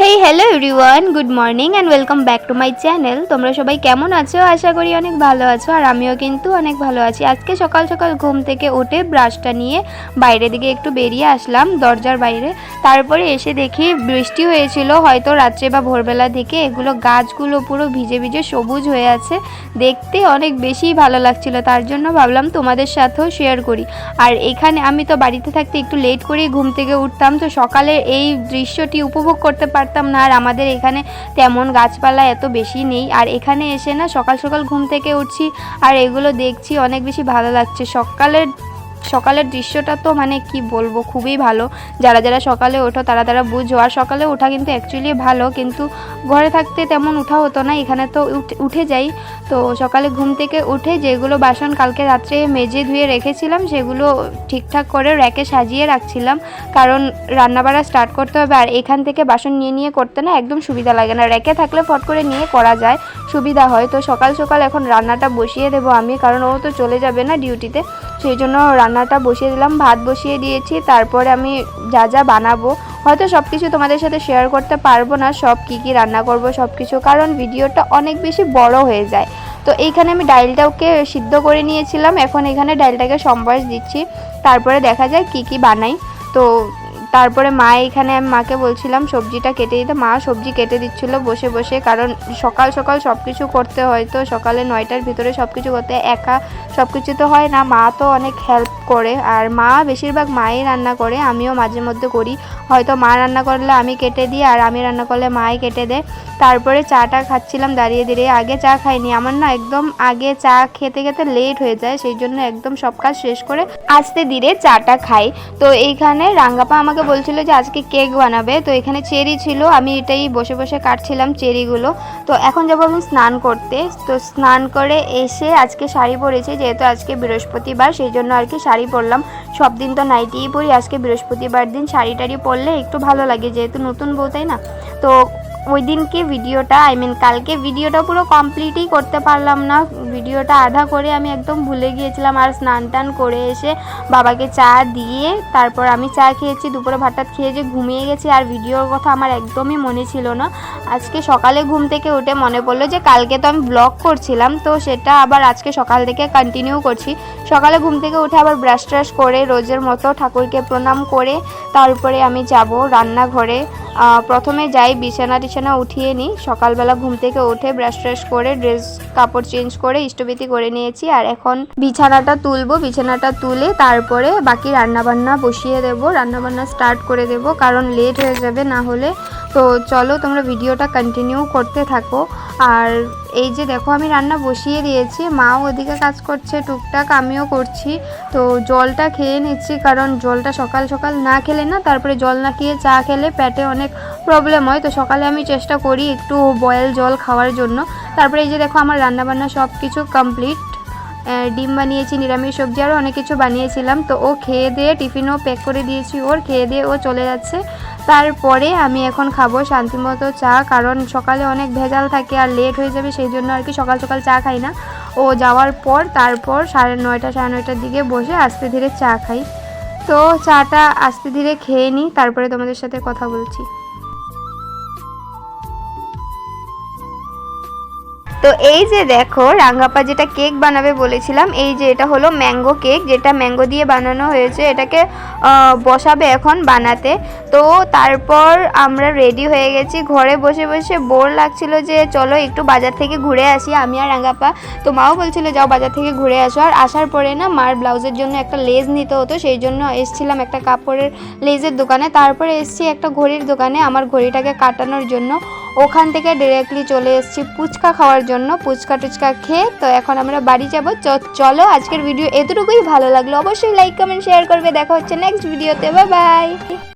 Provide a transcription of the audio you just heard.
Hey hello everyone good morning and welcome back to my channel তোমরা সবাই কেমন আছো? আশা করি অনেক ভালো আছো আর আমিও কিন্তু অনেক ভালো আছি। আজকে সকাল সকাল ঘুম থেকে উঠে ব্রাশটা নিয়ে বাইরের দিকে একটু বেরিয়ে আসলাম, দরজার বাইরে। তারপরে এসে দেখি বৃষ্টি হয়েছিল, হয়তো রাত্রে বা ভোরবেলা থেকে এগুলো গাছগুলো পুরো ভিজে ভিজে সবুজ হয়ে আছে। দেখতে অনেক বেশি ভালো লাগছিল, তার জন্য ভাবলাম তোমাদের সাথেও শেয়ার করি। আর এখানে আমি তো বাড়িতে থাকতে একটু লেট করেই ঘুম থেকে উঠতাম, তো সকালে এই দৃশ্যটি উপভোগ করতে পারতাম না আর আমাদের এখানে তেমন গাছপালা এত বেশি নেই। আর এখানে এসে না সকাল সকাল ঘুম থেকে উঠছি আর এগুলো দেখছি অনেক বেশি ভালো লাগছে। সকালের সকালের দৃশ্যটা তো মানে কি বলব, খুবই ভালো। যারা যারা সকালে ওঠো তারা তারা বুঝো। আর সকালে ওঠা কিন্তু অ্যাকচুয়ালি ভালো, কিন্তু ঘরে থাকতে তেমন ওঠা হতো না, এখানে তো উঠ- উঠে যাই। তো সকালে ঘুম থেকে উঠে যেগুলো বাসন কালকে রাত্রে মেজে ধুয়ে রেখেছিলাম, সেগুলো ঠিকঠাক করে র্যাকে সাজিয়ে রাখছিলাম। কারণ রান্নাবাড়া স্টার্ট করতে হবে, আর এখান থেকে বাসন নিয়ে নিয়ে করতে না একদম সুবিধা লাগে না। র্যাকে থাকলে ফট করে নিয়ে করা যায়, সুবিধা হয়। তো সকাল সকাল এখন রান্নাটা বসিয়ে দেবো আমি, কারণ ও তো চলে যাবে না ডিউটিতে সেই জন্য রান্নাটা বসিয়ে দিলাম, ভাত বসিয়ে দিয়েছি, তারপরে আমি যা যা বানাবো, হয়তো সব কিছু তোমাদের সাথে শেয়ার করতে পারব না, সব কী কী রান্না করব সব কিছু কারণ ভিডিওটা অনেক বেশি বড় হয়ে যায়। তো এইখানে আমি ডালটাকে সিদ্ধ করে নিয়েছিলাম, এখন এখানে ডাইলটাকে সম্বাস দিচ্ছি, তারপরে দেখা যায় কি কি বানাই। তো তারপরে মা এখানে, আমি মাকে বলছিলাম, সবজিটা কেটে দিতে। মা সবজি কেটে দিচ্ছিল বসে বসে, কারণ সকাল সকাল সব কিছু করতে হয় তো, সকালে নয়টার ভিতরে সব কিছু করতে একা সব কিছু তো হয় না, মা তো অনেক হেল্প করে, আর মা বেশিরভাগ মাই রান্না করে, আমিও মাঝে মধ্যে করি। হয়তো মা রান্না করলে আমি কেটে দিই, আর আমি রান্না করলে মাই কেটে দেয়। তারপরে চাটা খাচ্ছিলাম দাঁড়িয়ে দাঁড়িয়ে, আগে চা খাইনি। আমার না একদম আগে চা খেতে খেতে লেট হয়ে যায়, সেই জন্য একদম সব কাজ শেষ করে আস্তে ধীরে চাটা খাই। তো এইখানে রাঙ্গাপা আমাকে বলছিল যে, আজকে কেক বানাবে। তো এখানে চেরি ছিল, আমি এটাই বসে বসে কাটছিলাম চেরিগুলো। তো এখন যাব আমি স্নান করতে। তো স্নান করে এসে আজকে শাড়ি পরেছি যেহেতু আজকে বৃহস্পতিবার, সেই জন্য আর কি শাড়ি পরলাম। সব দিন তো নাইটিই পরি, আজকে বৃহস্পতিবার দিন শাড়ি টাড়ি পরলে একটু ভালো লাগে, যেহেতু নতুন বউ, তাই না? তো ওই দিনকে ভিডিওটা আই মিন কালকে ভিডিওটা পুরো কমপ্লিটই করতে পারলাম না। ভিডিওটা আধা করে আমি একদম ভুলে গিয়েছিলাম। আর স্নান টান করে এসে বাবাকে চা দিয়ে তারপর আমি চা খেয়েছি, দুপুরে ভাতটা খেয়ে যে ঘুমিয়ে গেছি। আর ভিডিওর কথা আমার একদমই মনে ছিল না। আজকে সকালে ঘুম থেকে উঠে মনে পড়ল যে কালকে তো আমি ব্লগ করছিলাম, তো সেটা আবার আজকে সকাল থেকে কন্টিনিউ করছি। সকালে ঘুম থেকে উঠে আবার ব্রাশ ট্রাশ করে রোজের মতো ঠাকুরকে প্রণাম করে তারপরে আমি যাব রান্নাঘরে। প্রথমে যাই, বিছানা টিছানা উঠিয়ে নিই। সকালবেলা ঘুম থেকে উঠে ব্রাশ ট্রাশ করে ড্রেস কাপড় চেঞ্জ করে, ইষ্টবিতি করে নিয়েছি। আর এখন বিছানাটা তুলবো। বিছানাটা তুলে তারপরে বাকি রান্নাবান্না বসিয়ে দেবো। রান্নাবান্না স্টার্ট করে দেব। কারণ লেট হয়ে যাবে না হলে। তো চলো তোমরা ভিডিওটা কন্টিনিউ করতে থাকো। আর এই যে দেখো, আমি রান্না বসিয়ে দিয়েছি। মাও ওদিকে কাজ করছে, টুকটাক আমিও করছি। তো জলটা খেয়ে নিচ্ছি, কারণ জলটা সকাল সকাল না খেলে না, তারপরে জল না খেয়ে চা খেলে পেটে অনেক প্রবলেম হয়। তো সকালে আমি চেষ্টা করি একটু বয়েল জল খাওয়ার জন্য। তারপরে এই যে দেখো, আমার রান্নাবান্না সব কিছু কমপ্লিট ডিম বানিয়েছি, নিরামিষ সবজি আরও অনেক কিছু বানিয়েছিলাম। তো ও খেয়ে দিয়ে টিফিনও প্যাক করে দিয়েছি ওর, খেয়ে দিয়ে ও চলে যাচ্ছে। তারপরে আমি এখন খাব শান্তিমতো চা, কারণ সকালে অনেক ভেজাল থাকে আর লেট হয়ে যাবে, সেই জন্য আর কি সকাল সকাল চা খাই না। ও যাওয়ার পর তারপর সাড়ে নয়টা, সাড়ে নয়টার দিকে বসে আস্তে ধীরে চা খাই। তো চাটা আস্তে ধীরে খেয়ে নিই, তারপরে তোমাদের সাথে কথা বলছি। তো এই যে দেখো, রাঙ্গাপা যেটা কেক বানাবে বলেছিলাম, এই যে এটা হলো ম্যাঙ্গো কেক, যেটা ম্যাঙ্গো দিয়ে বানানো হয়েছে, এটাকে বসাবে এখন বানাতে। তো তারপর আমরা রেডি হয়ে গেছি, ঘরে বসে বসে বোর লাগছিল যে চলো একটু বাজার থেকে ঘুরে আসি, আমি আর রাঙ্গাপা। তো মাও বলছিল, যাও বাজার থেকে ঘুরে আসো। আর আসার পরে না, মার ব্লাউজের জন্য একটা লেজ নিতে হতো, সেই জন্য এসছিলাম একটা কাপড়ের লেজের দোকানে। তারপরে এসছি একটা ঘড়ির দোকানে, আমার ঘড়িটাকে কাটানোর জন্য। ওখান থেকে ডিরেক্টলি চলে এসেছি পুচকা খাওয়ার জন্য। পুচকা টুচকা খেয়ে তো এখন আমরা বাড়ি যাব। চলো আজকের ভিডিও এতটুকুই। ভালো লাগল অবশ্যই লাইক কমেন্ট শেয়ার করবে। দেখা হচ্ছে নেক্সট ভিডিওতে বাই বাই